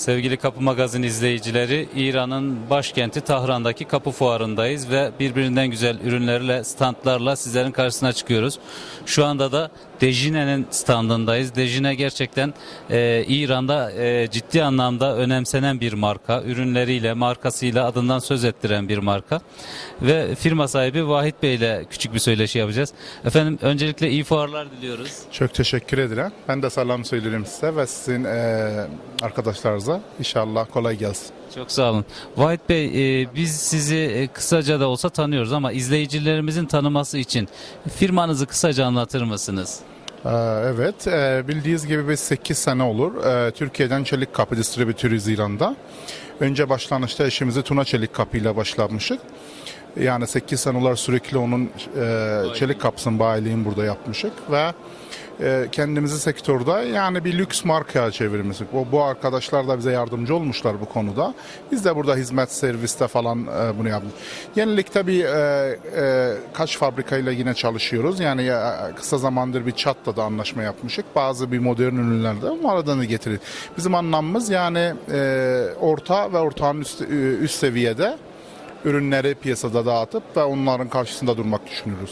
Sevgili Kapı Magazin izleyicileri, İran'ın başkenti Tahran'daki Kapı Fuarı'ndayız ve birbirinden güzel ürünlerle, standlarla sizlerin karşısına çıkıyoruz. Şu anda da Dejine'nin standındayız. Dejine gerçekten e, İran'da e, ciddi anlamda önemsenen bir marka. Ürünleriyle, markasıyla adından söz ettiren bir marka. Ve firma sahibi Vahit Bey ile küçük bir söyleşi yapacağız. Efendim öncelikle iyi fuarlar diliyoruz. Çok teşekkür ederim. Ben de selam söylerim size ve sizin eee, arkadaşlarınıza. İnşallah kolay gelsin. Çok sağ olun. Vahit Bey, e, biz sizi e, kısaca da olsa tanıyoruz ama izleyicilerimizin tanıması için firmanızı kısaca anlatır mısınız? Eee, evet, eee, bildiğiniz gibi biz 8 sene olur. Eee, Türkiye'den çelik kapı distribütörüyüz İran'da. Önce başlangıçta işimizi Tuna Çelik Kapı ile başlamıştık. Yani 8 seneler sürekli onun eee, çelik kapısının bayiliğini burada yapmıştık ve eee, kendimizi sektörde yani bir lüks markaya çevirmiştik. Bu, bu arkadaşlar da bize yardımcı olmuşlar bu konuda. Biz de burada hizmet serviste falan eee, bunu yaptık. Yenilikte bir eee, eee, kaç fabrikayla yine çalışıyoruz. Yani ya, kısa zamandır bir çatla da anlaşma yapmıştık. Bazı bir modern ürünlerde da getirir. Bizim anlamımız yani eee, orta ve ortağın üst, üst seviyede ürünleri piyasada dağıtıp ve onların karşısında durmak düşünürüz.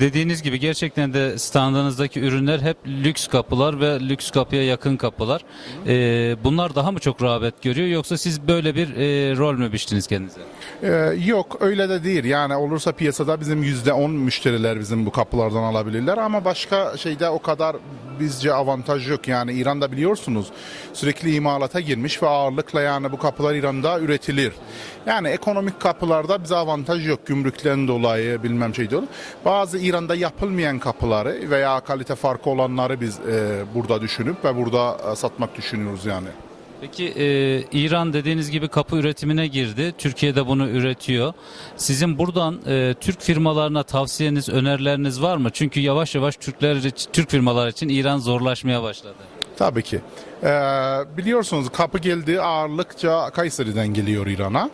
Dediğiniz gibi gerçekten de standınızdaki ürünler hep lüks kapılar ve lüks kapıya yakın kapılar. E, bunlar daha mı çok rağbet görüyor yoksa siz böyle bir e, rol mü biçtiniz kendinize? Ee, yok öyle de değil. Yani olursa piyasada bizim yüzde on müşteriler bizim bu kapılardan alabilirler ama başka şeyde o kadar bizce avantaj yok. Yani İran'da biliyorsunuz sürekli imalata girmiş ve ağırlıkla yani bu kapılar İran'da üretilir. Yani ekonomik kapılarda bize avantaj yok. Gümrükten dolayı bilmem şey diyor. Bazı İran'da yapılmayan kapıları veya kalite farkı olanları biz e, burada düşünüp ve burada e, satmak düşünüyoruz yani. Peki e, İran dediğiniz gibi kapı üretimine girdi. Türkiye'de bunu üretiyor. Sizin buradan e, Türk firmalarına tavsiyeniz, önerileriniz var mı? Çünkü yavaş yavaş Türkler Türk firmalar için İran zorlaşmaya başladı. Tabii ki. Ee, biliyorsunuz kapı geldi ağırlıkça Kayseri'den geliyor İran'a.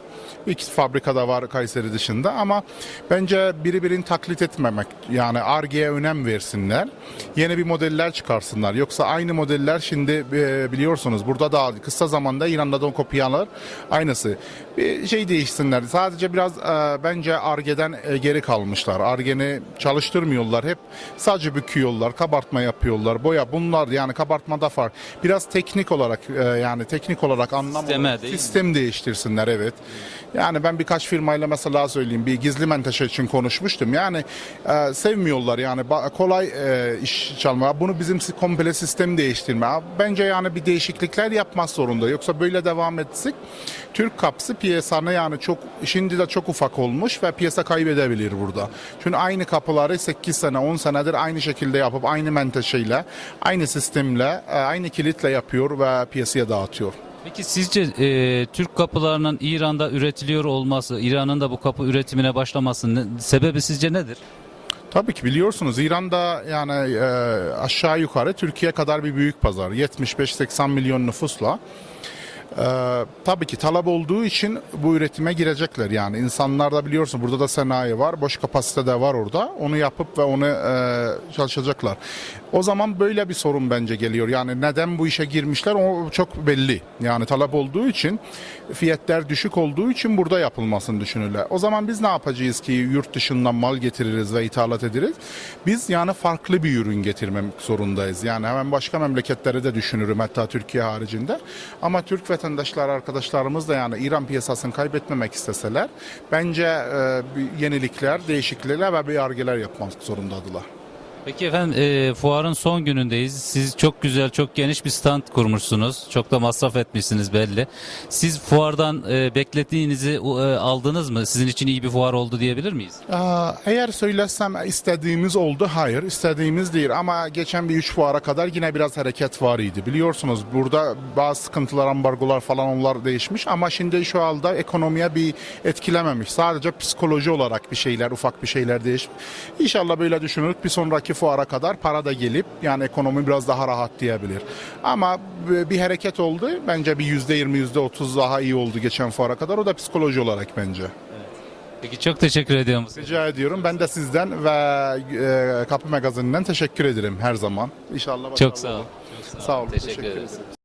İki fabrikada var Kayseri dışında ama bence biri birini taklit etmemek. Yani Ar-Ge'ye önem versinler. Yeni bir modeller çıkarsınlar. Yoksa aynı modeller şimdi e, biliyorsunuz burada da kısa zamanda İran'da da kopyalar aynısı. Bir şey değişsinler. Sadece biraz e, bence Ar-Ge'den e, geri kalmışlar. Ar-Ge'ni çalıştırmıyorlar. Hep sadece büküyorlar, kabartma yapıyorlar, boya. Bunlar yani kabartmada fark. Biraz teknik olarak e, yani teknik olarak anlam Sisteme olarak değil mi? sistem değiştirsinler evet. Yani ben birkaç firmayla mesela söyleyeyim bir gizli menteşe için konuşmuştum. Yani e, sevmiyorlar yani ba- kolay e, iş çalma. Bunu bizim si- komple sistem değiştirme. Bence yani bir değişiklikler yapmaz zorunda. Yoksa böyle devam etsek Türk kapısı piyasanı yani çok şimdi de çok ufak olmuş ve piyasa kaybedebilir burada. Çünkü aynı kapıları 8 sene 10 senedir aynı şekilde yapıp aynı menteşeyle aynı sistemle e, aynı kilitle yapıyor ve piyasaya dağıtıyor. Peki sizce e, Türk kapılarının İran'da üretiliyor olması, İran'ın da bu kapı üretimine başlamasının sebebi sizce nedir? Tabii ki biliyorsunuz İran'da yani e, aşağı yukarı Türkiye kadar bir büyük pazar. 75-80 milyon nüfusla. E, tabii ki talep olduğu için bu üretime girecekler yani. insanlar da biliyorsun burada da sanayi var, boş kapasite de var orada. Onu yapıp ve onu e, çalışacaklar. O zaman böyle bir sorun bence geliyor. Yani neden bu işe girmişler o çok belli. Yani talep olduğu için fiyatlar düşük olduğu için burada yapılmasını düşünürler. O zaman biz ne yapacağız ki yurt dışından mal getiririz ve ithalat ederiz? Biz yani farklı bir ürün getirmek zorundayız. Yani hemen başka memleketleri de düşünürüm hatta Türkiye haricinde. Ama Türk vatandaşlar arkadaşlarımız da yani İran piyasasını kaybetmemek isteseler bence e, yenilikler, değişiklikler ve bir argeler yapmak zorundadılar. Peki efendim e, fuarın son günündeyiz. Siz çok güzel, çok geniş bir stand kurmuşsunuz. Çok da masraf etmişsiniz belli. Siz fuardan e, beklediğinizi e, aldınız mı? Sizin için iyi bir fuar oldu diyebilir miyiz? Aa, Eğer söylesem istediğimiz oldu, hayır istediğimiz değil ama geçen bir üç fuara kadar yine biraz hareket var idi. Biliyorsunuz burada bazı sıkıntılar, ambargolar falan onlar değişmiş ama şimdi şu anda ekonomiye bir etkilememiş. Sadece psikoloji olarak bir şeyler, ufak bir şeyler değişmiş. İnşallah böyle düşünürük bir sonraki fuara kadar para da gelip yani ekonomi biraz daha rahat diyebilir. Ama bir hareket oldu. Bence bir yüzde yirmi, yüzde otuz daha iyi oldu geçen fuara kadar. O da psikoloji olarak bence. Peki çok teşekkür ediyorum. Rica ediyorum. Ben de sizden ve e, Kapı Magazin'den teşekkür ederim her zaman. İnşallah Çok sağ olur. Çok Sağ olun. Teşekkür Teşekkür ederiz.